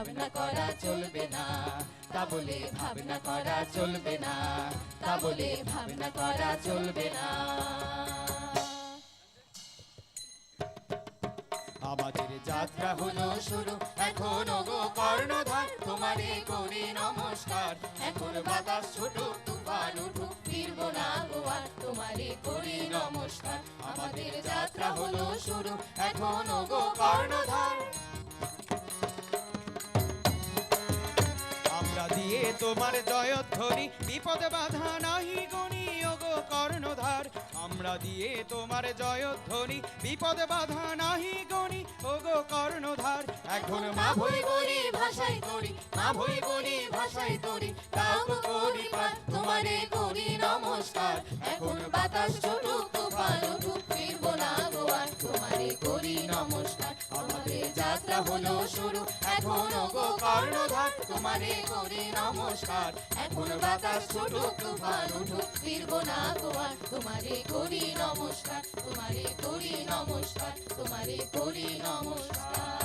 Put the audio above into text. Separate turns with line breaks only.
ভাবনা করা চলবে না, তা বলে ভাবনা করা চলবে না, তা বলে ভাবনা করা চলবে না।
আমাদের যাত্রা হলো শুরু, এখন গো কর্ণধার, তোমারে করি নমস্কার। এখন বাতাস ছোট তুফান উঠুক,
ফিরবো না গোয়ার তোমারে করি নমস্কার।
আমাদের যাত্রা হলো শুরু, এখন গো কর্ণধার। দিয়ে তোমার জয়ধ্বনি বিপদে বাধা নাহি গণি গো কর্ণধার। আমরা দিয়ে তোমার জয়ধ্বনি বিপদে বাধা নাহি গণি গো কর্ণধার। এখন মা ভই করি ভাষাই করি মা ভই করি ভাষাই করি তাও করি তোমারে করি নমস্কার। এখন বাতাস ছুটুক
নমস্কার,
আমাদের যাত্রা হলো শুরু। এখন গো কর্ণধার, তোমারে করি নমস্কার। এখন বাতাস ছোট তুফান উঠুক,
ফিরব না গোয়ার তোমারে করি নমস্কার, তোমারে করি নমস্কার, তোমারে করি নমস্কার।